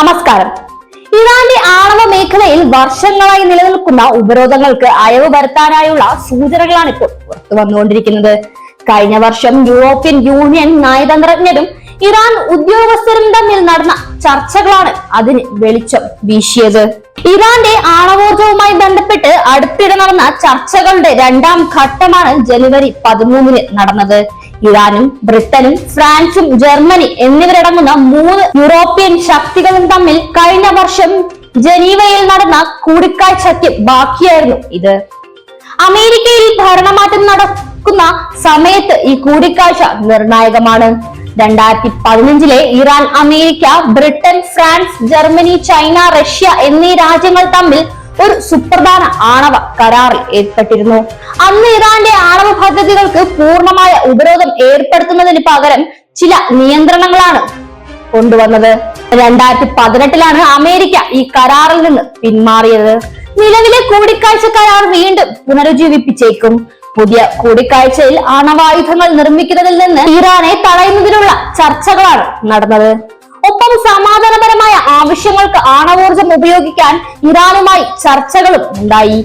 നമസ്കാരം. ഇറാന്റെ ആണവ മേഖലയിൽ വർഷങ്ങളായി നിലനിൽക്കുന്ന ഉപരോധങ്ങൾക്ക് അയവ് വരുത്താനായുള്ള സൂചനകളാണ് ഇപ്പോൾ പുറത്തു വന്നുകൊണ്ടിരിക്കുന്നത്. കഴിഞ്ഞ വർഷം യൂറോപ്യൻ യൂണിയൻ നയതന്ത്രജ്ഞരും ഇറാൻ ഉദ്യോഗസ്ഥരും തമ്മിൽ നടന്ന ചർച്ചകളാണ് അതിന് വെളിച്ചം വീശിയത്. ഇറാന്റെ ആണവോർജവുമായി ബന്ധപ്പെട്ട് അടുത്തിടെ നടന്ന ചർച്ചകളുടെ രണ്ടാം ഘട്ടമാണ് ജനുവരി പതിമൂന്നിന് നടന്നത്. ഇറാനും ബ്രിട്ടനും ഫ്രാൻസും ജർമ്മനി എന്നിവരടങ്ങുന്ന മൂന്ന് യൂറോപ്യൻ ശക്തികളും തമ്മിൽ കഴിഞ്ഞ വർഷം ജനീവയിൽ നടന്ന കൂടിക്കാഴ്ചയ്ക്ക് ബാക്കിയായിരുന്നു ഇത്. അമേരിക്കയിൽ ഭരണമാറ്റം നടക്കുന്ന സമയത്ത് ഈ കൂടിക്കാഴ്ച നിർണായകമാണ്. രണ്ടായിരത്തി പതിനഞ്ചിലെ Iran America Britain France Germany China Russia എന്നീ രാജ്യങ്ങൾ തമ്മിൽ ഒരു സുപ്രധാന ആണവ കരാറിൽ ഏർപ്പെട്ടിരുന്നു. അന്ന് ഇറാന്റെ ആണവ പദ്ധതികൾക്ക് പൂർണമായ ഉപരോധം ഏർപ്പെടുത്തുന്നതിന് പകരം ചില നിയന്ത്രണങ്ങളാണ് കൊണ്ടുവന്നത്. രണ്ടായിരത്തി പതിനെട്ടിലാണ് അമേരിക്ക ഈ കരാറിൽ നിന്ന് പിന്മാറിയത്. നിലവിലെ കൂടിക്കാഴ്ച കരാർ വീണ്ടും പുനരുജ്ജീവിപ്പിച്ചേക്കും. പുതിയ കൂടിക്കാഴ്ചയിൽ ആണവായുധങ്ങൾ നിർമ്മിക്കുന്നതിൽ നിന്ന് ഇറാനെ തടയുന്നതിനുള്ള ചർച്ചകളാണ് നടന്നത്. സമാധാനപരമായ ആവശ്യങ്ങൾക്ക് ആണവോർജം ഉപയോഗിക്കാൻ ഇറാനുമായി ചർച്ചകളും ഉണ്ടായി.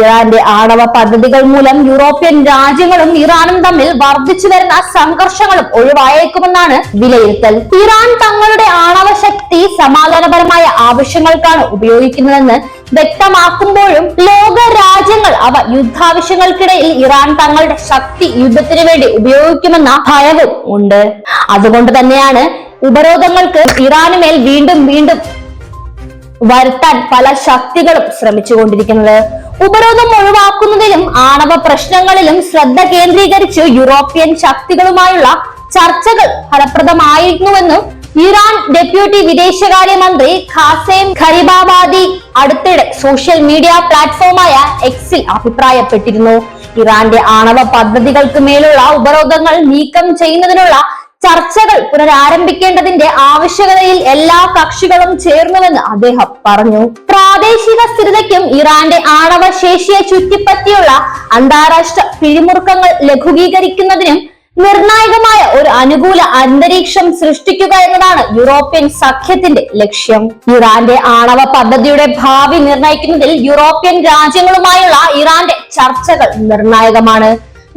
ഇറാന്റെ ആണവ പദ്ധതികൾ മൂലം യൂറോപ്യൻ രാജ്യങ്ങളും ഇറാനും തമ്മിൽ വർദ്ധിച്ചു വരുന്ന സംഘർഷങ്ങളും ഒഴിവായേക്കുമെന്നാണ് വിലയിരുത്തൽ. ഇറാൻ തങ്ങളുടെ ആണവ ശക്തി സമാധാനപരമായ ആവശ്യങ്ങൾക്കാണ് ഉപയോഗിക്കുന്നതെന്ന് വ്യക്തമാക്കുമ്പോഴും ലോക രാജ്യങ്ങൾ അവ യുദ്ധാവശ്യങ്ങൾക്കിടയിൽ ഇറാൻ തങ്ങളുടെ ശക്തി യുദ്ധത്തിന് വേണ്ടി ഉപയോഗിക്കുമെന്ന ഭയവും ഉണ്ട്. അതുകൊണ്ട് തന്നെയാണ് ഉപരോധങ്ങൾക്ക് ഇറാനുമേൽ വീണ്ടും വീണ്ടും വരുത്താൻ പല ശക്തികളും ശ്രമിച്ചുകൊണ്ടിരിക്കുന്നത്. ഉപരോധം ഒഴിവാക്കുന്നതിലും ആണവ പ്രശ്നങ്ങളിലും ശ്രദ്ധ കേന്ദ്രീകരിച്ച് യൂറോപ്യൻ ശക്തികളുമായുള്ള ചർച്ചകൾ ഫലപ്രദമായിരുന്നുവെന്നും ഇറാൻ ഡെപ്യൂട്ടി വിദേശകാര്യമന്ത്രി ഖാസേം ഖരിബാബാദി അടുത്തിടെ സോഷ്യൽ മീഡിയ പ്ലാറ്റ്ഫോമായ എക്സിൽ അഭിപ്രായപ്പെട്ടിരുന്നു. ഇറാന്റെ ആണവ പദ്ധതികൾക്ക് മേലുള്ള ഉപരോധങ്ങൾ നീക്കം ചെയ്യുന്നതിനുള്ള ചർച്ചകൾ പുനരാരംഭിക്കേണ്ടതിന്റെ ആവശ്യകതയിൽ എല്ലാ കക്ഷികളും ചേർന്നുവെന്ന് അദ്ദേഹം പറഞ്ഞു. പ്രാദേശിക സ്ഥിരതയ്ക്കും ഇറാന്റെ ആണവ ശേഷിയെ ചുറ്റിപ്പറ്റിയുള്ള അന്താരാഷ്ട്ര പിരിമുറുക്കങ്ങൾ ലഘൂകീകരിക്കുന്നതിനും നിർണായകമായ ഒരു അനുകൂല അന്തരീക്ഷം സൃഷ്ടിക്കുക എന്നതാണ് യൂറോപ്യൻ സഖ്യത്തിന്റെ ലക്ഷ്യം. ഇറാന്റെ ആണവ പദ്ധതിയുടെ ഭാവി നിർണയിക്കുന്നതിൽ യൂറോപ്യൻ രാജ്യങ്ങളുമായുള്ള ഇറാന്റെ ചർച്ചകൾ നിർണായകമാണ്.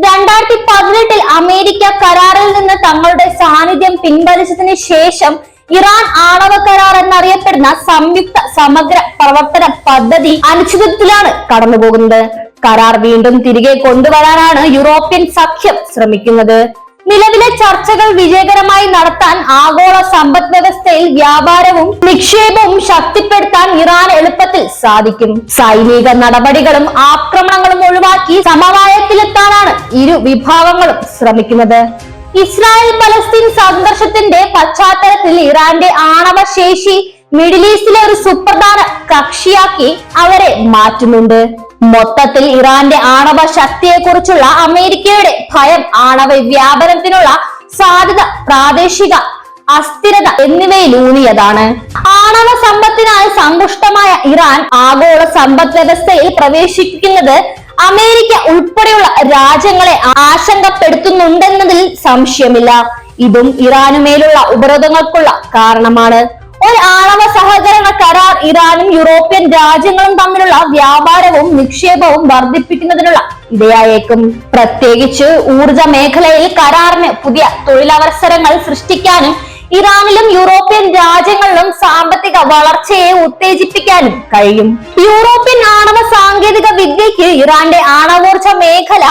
രണ്ടായിരത്തി പതിനെട്ടിൽ അമേരിക്ക കരാറിൽ നിന്ന് തങ്ങളുടെ സാന്നിധ്യം പിൻവലിച്ചതിന് ശേഷം ഇറാൻ ആണവ കരാർ എന്നറിയപ്പെടുന്ന സംയുക്ത സമഗ്ര പ്രവർത്തന പദ്ധതി അനിശ്ചിതത്വത്തിലാണ് കടന്നുപോകുന്നത്. കരാർ വീണ്ടും തിരികെ കൊണ്ടുവരാനാണ് യൂറോപ്യൻ സഖ്യം ശ്രമിക്കുന്നത്. നിലവിലെ ചർച്ചകൾ വിജയകരമായി നടത്താൻ ആഗോള സമ്പദ് വ്യവസ്ഥയിൽ വ്യാപാരവും നിക്ഷേപവും ശക്തിപ്പെടുത്താൻ ഇറാൻ എളുപ്പത്തിൽ സാധിക്കും. സൈനിക നടപടികളും ആക്രമണങ്ങളും ഒഴിവാക്കി സമവായത്തിലെത്താനാണ് ഇരു വിഭാഗങ്ങളും ശ്രമിക്കുന്നത്. ഇസ്രായേൽ പലസ്തീൻ സംഘർഷത്തിന്റെ പശ്ചാത്തലത്തിൽ ഇറാന്റെ ആണവ ശേഷി മിഡിൽ ഈസ്റ്റിലെ ഒരു സുപ്രധാന കക്ഷിയാക്കി അവരെ മാറ്റുന്നുണ്ട്. മൊത്തത്തിൽ ഇറാന്റെ ആണവ ശക്തിയെക്കുറിച്ചുള്ള അമേരിക്കയുടെ ഭയം ആണവ വ്യാപനത്തിനുള്ള സാധ്യത പ്രാദേശിക അസ്ഥിരത എന്നിവയിലൂന്നിയതാണ് ആണവ സമ്പത്തിനായി സമ്പുഷ്ടമായ ഇറാൻ ആഗോള സമ്പദ് വ്യവസ്ഥയിൽ പ്രവേശിക്കുന്നത് അമേരിക്ക ഉൾപ്പെടെയുള്ള രാജ്യങ്ങളെ ആശങ്കപ്പെടുത്തുന്നുണ്ടെന്നതിൽ സംശയമില്ല. ഇതും ഇറാനുമേലുള്ള ഉപരോധങ്ങൾക്കുള്ള കാരണമാണ്. ഒരു ആണവ സഹകരണ കരാർ ഇറാനും യൂറോപ്യൻ രാജ്യങ്ങളും തമ്മിലുള്ള വ്യാപാരവും നിക്ഷേപവും വർദ്ധിപ്പിക്കുന്നതിനുള്ള ഇടയായേക്കും. പ്രത്യേകിച്ച് ഊർജ മേഖലയിൽ കരാറിന് പുതിയ തൊഴിലവസരങ്ങൾ സൃഷ്ടിക്കാനും ഇറാനിലും യൂറോപ്യൻ രാജ്യങ്ങളിലും സാമ്പത്തിക വളർച്ചയെ ഉത്തേജിപ്പിക്കാനും കഴിയും. യൂറോപ്യൻ ആണവ സാങ്കേതിക വിദ്യയ്ക്ക് ഇറാന്റെ ആണവോർജ മേഖല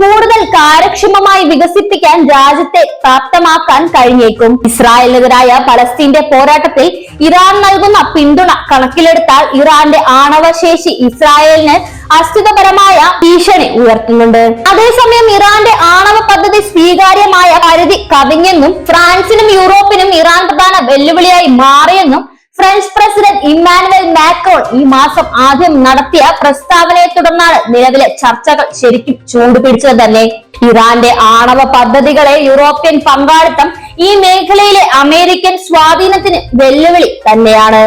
കൂടുതൽ കാര്യക്ഷമമായി വികസിപ്പിക്കാൻ രാജ്യത്തെ പ്രാപ്തമാക്കാൻ കഴിഞ്ഞേക്കും. ഇസ്രായേലിനെതിരായ പലസ്തീന്റെ പോരാട്ടത്തിൽ ഇറാൻ നൽകുന്ന പിന്തുണ കണക്കിലെടുത്താൽ ഇറാന്റെ ആണവശേഷി ഇസ്രായേലിന് അസ്ഥിതപരമായ ഭീഷണി ഉയർത്തുന്നുണ്ട്. അതേസമയം ഇറാന്റെ ആണവ പദ്ധതി സ്വീകാര്യമായ പരിധി കവിഞ്ഞെന്നും ഫ്രാൻസിനും യൂറോപ്പിനും ഇറാൻ പ്രധാന വെല്ലുവിളിയായി മാറിയെന്നും ഫ്രഞ്ച് പ്രസിഡന്റ് ഇമ്മാനുവൽ മാക്രോൺ ഈ മാസം ആദ്യം നടത്തിയ പ്രസ്താവനയെ തുടർന്നാണ് നിലവിലെ ചർച്ചകൾ ശരിക്കും ചൂടുപിടിച്ചത് തന്നെ. ഇറാന്റെ ആണവ പദ്ധതികളെ യൂറോപ്യൻ പങ്കാളിത്തം ഈ മേഖലയിലെ അമേരിക്കൻ സ്വാധീനത്തിന് വെല്ലുവിളി തന്നെയാണ്.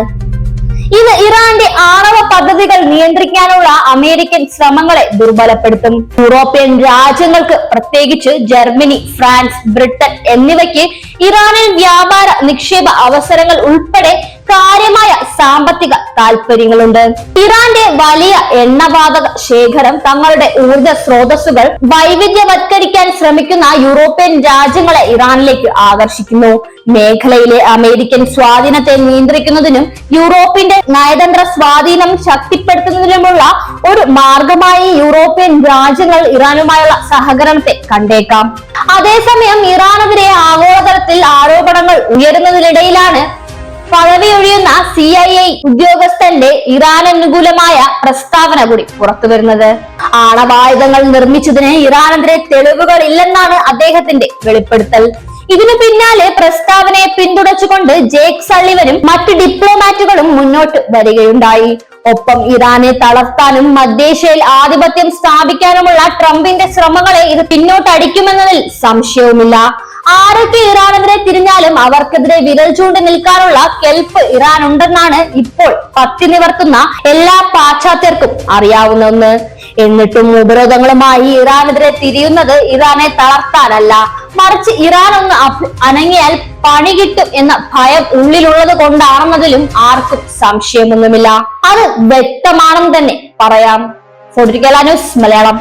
ഇത് ഇറാന്റെ ആണവ പദ്ധതികൾ നിയന്ത്രിക്കാനുള്ള അമേരിക്കൻ ശ്രമങ്ങളെ ദുർബലപ്പെടുത്തും. യൂറോപ്യൻ രാജ്യങ്ങൾക്ക് പ്രത്യേകിച്ച് ജർമ്മനി ഫ്രാൻസ് ബ്രിട്ടൻ എന്നിവയ്ക്ക് ഇറാനിൽ വ്യാപാര നിക്ഷേപ അവസരങ്ങൾ ഉൾപ്പെടെ കാര്യമായ സാമ്പത്തിക താല്പര്യങ്ങളുണ്ട് ഇറാന്റെ വലിയ എണ്ണവാതക ശേഖരം തങ്ങളുടെ ഊർജ സ്രോതസ്സുകൾ വൈവിധ്യവത്കരിക്കാൻ ശ്രമിക്കുന്ന യൂറോപ്യൻ രാജ്യങ്ങളെ ഇറാനിലേക്ക് ആകർഷിക്കുന്നു. മേഖലയിലെ അമേരിക്കൻ സ്വാധീനത്തെ നിയന്ത്രിക്കുന്നതിനും യൂറോപ്പിന്റെ നയതന്ത്ര സ്വാധീനം ശക്തിപ്പെടുത്തുന്നതിനുമുള്ള ഒരു മാർഗമായി യൂറോപ്യൻ രാജ്യങ്ങൾ ഇറാനുമായുള്ള സഹകരണത്തെ കണ്ടേക്കാം. അതേസമയം ഇറാനെതിരെ ആഗോളതലത്തിൽ ആരോപണങ്ങൾ ഉയരുന്നതിനിടയിലാണ് പദവി ഒഴിയുന്ന സി ഐ ഐ ഉദ്യോഗസ്ഥന്റെ ഇറാൻ അനുകൂലമായ പ്രസ്താവന കൂടി പുറത്തു വരുന്നത് ആണവായുധങ്ങൾ നിർമ്മിച്ചതിന് ഇറാനെതിരെ തെളിവുകൾ ഇല്ലെന്നാണ് അദ്ദേഹത്തിന്റെ വെളിപ്പെടുത്തൽ. ഇതിനു പിന്നാലെ പ്രസ്താവനയെ പിന്തുണച്ചുകൊണ്ട് ജേക്ക് സള്ളിവനും മറ്റ് ഡിപ്ലോമാറ്റുകളും മുന്നോട്ട് വരികയുണ്ടായി. ഒപ്പം ഇറാനെ തളർത്താനും മധ്യേഷ്യയിൽ ആധിപത്യം സ്ഥാപിക്കാനുമുള്ള ട്രംപിന്റെ ശ്രമങ്ങളെ ഇത് പിന്നോട്ടടിക്കുമെന്നതിൽ സംശയവുമില്ല. ആരൊക്കെ ഇറാനെതിരെ തിരിഞ്ഞാലും അവർക്കെതിരെ വിരൽ ചൂണ്ടി നിൽക്കാനുള്ള കെൽപ്പ് ഇറാൻ ഉണ്ടെന്നാണ് ഇപ്പോൾ പത്തി നിവർത്തുന്ന എല്ലാ പാശ്ചാത്യർക്കും അറിയാവുന്ന ഒന്ന് എന്നിട്ടും ഉപരോധങ്ങളുമായി ഇറാനെതിരെ തിരിയുന്നത് ഇറാനെ തളർത്താനല്ല. മറിച്ച് ഇറാൻ ഒന്ന് അനങ്ങിയാൽ പണി കിട്ടും എന്ന ഭയം ഉള്ളിലുള്ളത് കൊണ്ടാണെന്നതിലും ആർക്കും സംശയമൊന്നുമില്ല. അത് വ്യക്തമാണെന്ന് തന്നെ പറയാം. ഫോർട്ടിക്കല ന്യൂസ് മലയാളം.